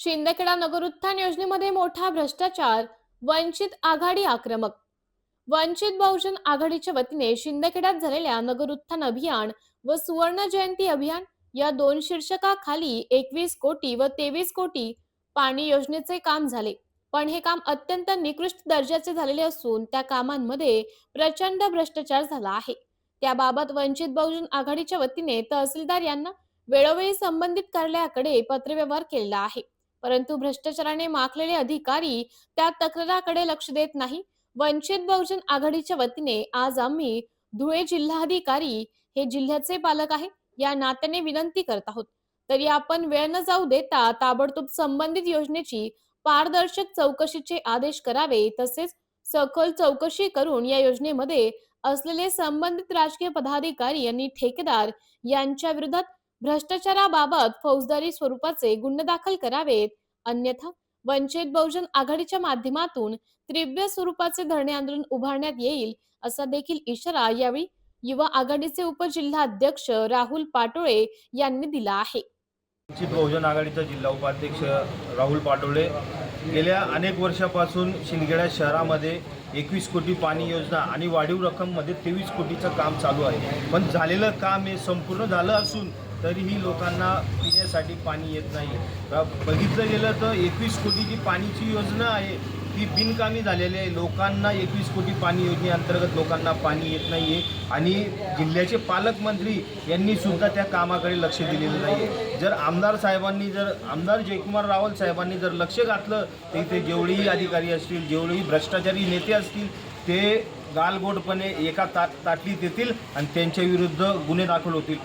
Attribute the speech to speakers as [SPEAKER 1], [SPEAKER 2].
[SPEAKER 1] शिंदखेडा नगरोत्थान योजनेमध्ये मोठा भ्रष्टाचार वंचित आघाडी आक्रमक. वंचित बहुजन आघाडीच्या वतीने शिंदखेड्यात झालेल्या नगरोत्थान अभियान व सुवर्ण जयंती अभियान या दोन शीर्षकाखाली एकवीस कोटी व तेवीस कोटी पाणी योजनेचे काम झाले. पण हे काम अत्यंत निकृष्ट दर्जाचे झालेले असून त्या कामांमध्ये प्रचंड भ्रष्टाचार झाला आहे. त्याबाबत वंचित बहुजन आघाडीच्या वतीने तहसीलदार यांना वेळोवेळी संबंधित कार्यालयाकडे पत्रव्यवहार केलेला आहे. परंतु भ्रष्टाचाराने माखलेले अधिकारी त्या तक्राराकडे लक्ष देत नाही. वंचित बहुजन आघाडीच्या वतीने आज आम्ही धुळे जिल्हाधिकारी हे जिल्ह्याचे पालक आहे या नात्याने विनंती करत आहोत. तरी आपण वेळ न जाऊ देता ताबडतोब संबंधित योजनेची पारदर्शक चौकशीचे आदेश करावे तसेच सखोल चौकशी करून या योजनेमध्ये असलेले संबंधित राजकीय पदाधिकारी यांनी ठेकेदार यांच्या विरोधात भ्रष्टाचाराबाबत फौजदारी स्वरूपाचे गुन्हे दाखल करावेत. अन्यथा वंचित बहुजन आघाडीच्या माध्यमातून तीव्र स्वरूपाचे धरणे आंदोलन उभारण्यात येईल असा देखील इशारा यावेळी युवा आघाडीचे उपजिल्हाध्यक्ष राहुल पाटोळे यांनी दिला आहे.
[SPEAKER 2] वंचित बहुजन आघाडीचा जिल्हा उपाध्यक्ष राहुल पाटोळे गेल्या अनेक वर्षापासून शिंदखेडा शहरामध्ये एकवीस कोटी पाणी योजना आणि वाढीव रक्कममध्ये तेवीस कोटीचं काम चालू आहे. पण झालेलं काम हे संपूर्ण झालं असून तरीही लोकांना पिण्यासाठी पाणी येत नाही बघितलं गेलं तर एकवीस कोटीची पाणीची योजना आहे ती बिनकामी झालेली आहे. लोकांना एकवीस कोटी पाणी योजनेअंतर्गत लोकांना पाणी येत नाही आहे आणि जिल्ह्याचे पालकमंत्री यांनी सुद्धा त्या कामाकडे लक्ष दिलेलं नाही आहे जर आमदार साहेबांनी जर आमदार जयकुमार रावल साहेबांनी जर लक्ष घातलं तर इथे जेवढेही अधिकारी असतील जेवढेही भ्रष्टाचारी नेते असतील ते गालबोटपणे एका ता ताटलीत येतील आणि त्यांच्या विरुद्ध गुन्हे दाखल होतील.